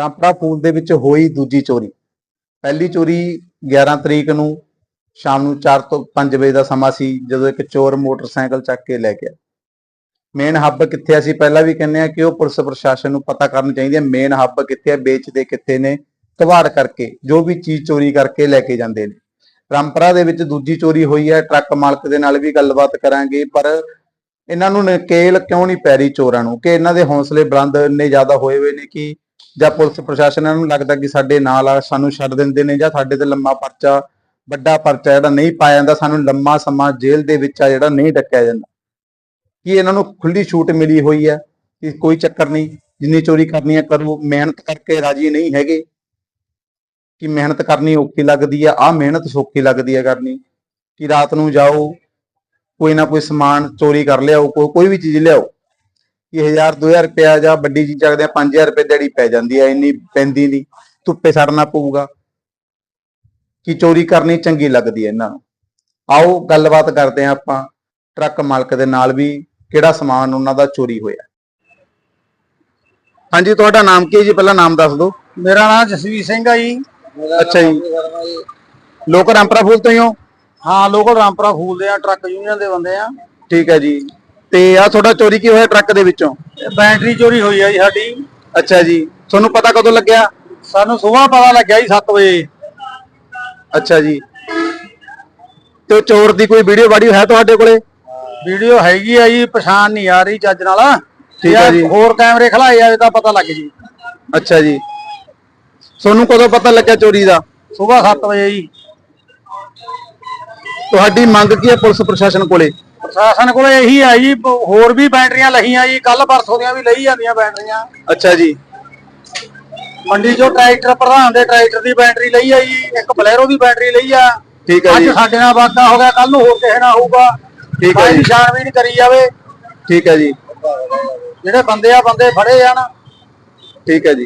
ਰਾਮਪੁਰਾ ਫੂਲ ਦੇ ਵਿੱਚ ਹੋਈ ਦੂਜੀ ਚੋਰੀ ਪਹਿਲੀ ਚੋਰੀ 11 ਤਰੀਕ ਨੂੰ ਸ਼ਾਮ ਨੂੰ 4 ਤੋਂ 5 ਵਜੇ ਦਾ ਸਮਾਂ ਸੀ, ਜਦੋਂ ਇੱਕ ਚੋਰ ਮੋਟਰਸਾਈਕਲ ਚੱਕ ਕੇ ਲੈ ਗਿਆ ਮੇਨ ਹੱਬ ਕਿੱਥੇ ਆ? ਅਸੀਂ ਪਹਿਲਾਂ ਵੀ ਕਹਿੰਦੇ ਆ ਕਿ ਉਹ ਪੁਲਿਸ ਪ੍ਰਸ਼ਾਸਨ ਨੂੰ ਪਤਾ ਕਰਨੀ ਚਾਹੀਦੀ ਹੈ ਮੇਨ ਹੱਬ ਕਿੱਥੇ ਹੈ ਵੇਚਦੇ ਕਿੱਥੇ ਨੇ, ਕਵਾੜ ਕਰਕੇ, ਜੋ ਵੀ ਚੀਜ਼ ਚੋਰੀ ਕਰਕੇ ਲੈ ਕੇ ਜਾਂਦੇ ਨੇ ਰਾਮਪੁਰਾ ਦੇ ਵਿੱਚ ਦੂਜੀ ਚੋਰੀ ਹੋਈ ਹੈ ਟਰੱਕ ਮਾਲਕ ਦੇ ਨਾਲ ਵੀ ਗੱਲਬਾਤ ਕਰਾਂਗੇ, ਪਰ ਇਹਨਾਂ ਨੂੰ ਨਕੇਲ ਕਿਉਂ ਨਹੀਂ ਪੈ ਰਹੀ ਚੋਰਾਂ ਨੂੰ? ਕਿ ਇਹਨਾਂ ਦੇ ਹੌਸਲੇ ਬੁਲੰਦ ਇੰਨੇ ਜ਼ਿਆਦਾ ਹੋਏ ਹੋਏ ਨੇ ਕਿ ਜਾਂ ਪੁਲਿਸ ਪ੍ਰਸ਼ਾਸਨ ਇਹਨਾਂ ਨੂੰ ਲੱਗਦਾ ਕਿ ਸਾਡੇ ਨਾਲ ਆ, ਸਾਨੂੰ ਛੱਡ ਦਿੰਦੇ ਨੇ ਜਾਂ ਸਾਡੇ ਤੇ ਲੰਮਾ ਪਰਚਾ, ਵੱਡਾ ਪਰਚਾ ਜਿਹੜਾ ਨਹੀਂ ਪਾਇਆ ਜਾਂਦਾ, ਸਾਨੂੰ ਲੰਮਾ ਸਮਾਂ ਜੇਲ੍ਹ ਦੇ ਵਿੱਚ ਆ ਜਿਹੜਾ ਨਹੀਂ ਡੱਕਿਆ ਜਾਂਦਾ। ਕਿ ਇਹਨਾਂ ਨੂੰ ਖੁੱਲੀ ਛੂਟ ਮਿਲੀ ਹੋਈ ਹੈ? ਕਿ ਕੋਈ ਚੱਕਰ ਨਹੀਂ? ਜਿੰਨੀ ਚੋਰੀ ਕਰਨੀ ਹੈ ਕਰੋ, ਮਿਹਨਤ ਕਰਕੇ ਰਾਜੀ ਨਹੀਂ ਹੈਗੇ। ਕਿ ਮਿਹਨਤ ਕਰਨੀ ਔਖੀ ਲੱਗਦੀ ਆ ਆਹ ਮਿਹਨਤ ਸੌਖੀ ਲੱਗਦੀ ਹੈ ਕਰਨੀ। ਕਿ ਰਾਤ ਨੂੰ ਜਾਓ ਕੋਈ ਨਾ ਕੋਈ ਸਮਾਨ ਚੋਰੀ ਕਰ ਲਿਆਓ ਕੋਈ ਕੋਈ ਵੀ ਚੀਜ਼ ਲਿਆਓ। ਕਿ 1000 2000 ਰੁਪਇਆ ਜਾਂ ਵੱਡੀ ਚੀਜ਼ ਚੱਕਦੇ ਆ 5000 ਰੁਪਏ ਦਿਹਾੜੀ ਪੈ ਜਾਂਦੀ ਹੈ ਇੰਨੀ ਪੈਂਦੀ ਨਹੀਂ ਧੁੱਪੇ ਸੜਨਾ ਪਊਗਾ। ਕਿ ਚੋਰੀ ਕਰਨੀ ਚੰਗੀ ਲੱਗਦੀ ਹੈ ਇਹਨਾਂ ਨੂੰ। ਆਓ ਗੱਲਬਾਤ ਕਰਦੇ ਹਾਂ ਆਪਾਂ ਟਰੱਕ ਮਾਲਕ ਦੇ ਨਾਲ ਵੀ ਕਿਹੜਾ ਸਮਾਨ ਉਹਨਾਂ ਦਾ ਚੋਰੀ ਹੋਇਆ। ਹਾਂਜੀ ਤੁਹਾਡਾ ਨਾਮ ਕੀ ਹੈ ਜੀ? ਪਹਿਲਾਂ ਨਾਮ ਦੱਸ ਦਿਓ। ਮੇਰਾ ਨਾਮ ਜਸਵੀਰ ਸਿੰਘ ਆ ਜੀ। ਅੱਛਾ ਜੀ। ਲੋਕ ਰਾਮਪੁਰਾ ਫੂਲ ਤੋਂ ਹੀ ਹੋ? ਹਾਂ ਲੋਕਲ ਰਾਮਪੁਰਾ ਫੂਲ ਦੇ ਆ ਟਰੱਕ ਯੂਨੀਅਨ ਦੇ ਬੰਦੇ ਆ। ਠੀਕ ਹੈ ਜੀ। ਤੇ ਆ ਤੁਹਾਡਾ ਚੋਰੀ ਕੀ ਹੋਇਆ ਟਰੱਕ ਦੇ ਵਿੱਚੋਂ? ਇਹ ਬੈਟਰੀ ਚੋਰੀ ਹੋਈ ਆ ਜੀ ਸਾਡੀ। ਅੱਛਾ ਜੀ। ਤੁਹਾਨੂੰ ਪਤਾ ਕਦੋਂ ਲੱਗਿਆ? ਸਾਨੂੰ ਸਵੇਰ ਪਤਾ ਲੱਗਿਆ ਜੀ 7 ਵਜੇ। ਅੱਛਾ ਜੀ। ਤੇ ਉਹ ਚੋਰ ਦੀ ਕੋਈ ਵੀਡੀਓ ਵਾਡੀਓ ਹੈ ਤੁਹਾਡੇ ਕੋਲੇ? ਵੀਡੀਓ ਹੈਗੀ ਆ ਜੀ ਪਛਾਣ ਨਹੀਂ ਆ ਰਹੀ ਚੱਜ ਨਾਲ। ਠੀਕ ਆ ਜੇ ਜੀ। ਹੋਰ ਕੈਮਰੇ ਖਲਾਏ ਜਾਵੇ ਤਾਂ ਪਤਾ ਲੱਗ ਜੀ। ਅੱਛਾ ਜੀ। ਤੁਹਾਨੂੰ ਕਦੋਂ ਪਤਾ ਲੱਗਿਆ ਚੋਰੀ ਦਾ? ਸਵੇਰ 7 ਵਜੇ ਜੀ। ਤੁਹਾਡੀ ਮੰਗ ਕੀ ਹੈ ਪੁਲਿਸ ਪ੍ਰਸ਼ਾਸਨ ਕੋਲੇ? ਪ੍ਰਸ਼ਾਸਨ ਕੋਲੇ ਇਹੀ ਆ ਜੀ ਹੋਰ ਵੀ ਬੈਟਰੀਆਂ ਲਈਆਂ ਜੀ ਕੱਲ ਪਰਸੋਂ ਦੀਆਂ ਵੀ ਲਈ ਜਾਂਦੀਆਂ ਬੈਟਰੀਆਂ। ਅੱਛਾ ਜੀ। ਮੰਡੀ ਚੋਂ ਟਰੈਕਟਰ ਪ੍ਰਧਾਨ ਦੇ ਟਰੈਕਟਰ ਦੀ ਬੈਟਰੀ ਲਈ ਆ ਜੀ ਇੱਕ ਬਲੈਰੋ ਦੀ ਬੈਟਰੀ ਲਈ ਆ। ਠੀਕ ਹੈ ਅੱਜ ਜੀ। ਸਾਡੇ ਨਾਲ ਵਾਕਾ ਹੋ ਗਿਆ ਕੱਲ ਨੂੰ ਹੋਰ ਕਿਸੇ ਨਾਲ ਹੋਊਗਾ। ਠੀਕ ਹੈ ਜੀ। ਨਿਸ਼ਾਨ ਵੀ ਨਹੀਂ ਕਰੀ ਜਾਵੇ। ਠੀਕ ਹੈ ਜੀ। ਜਿਹੜੇ ਬੰਦੇ ਆ ਬੰਦੇ ਫੜੇ ਜਾਣ। ਠੀਕ ਹੈ ਜੀ।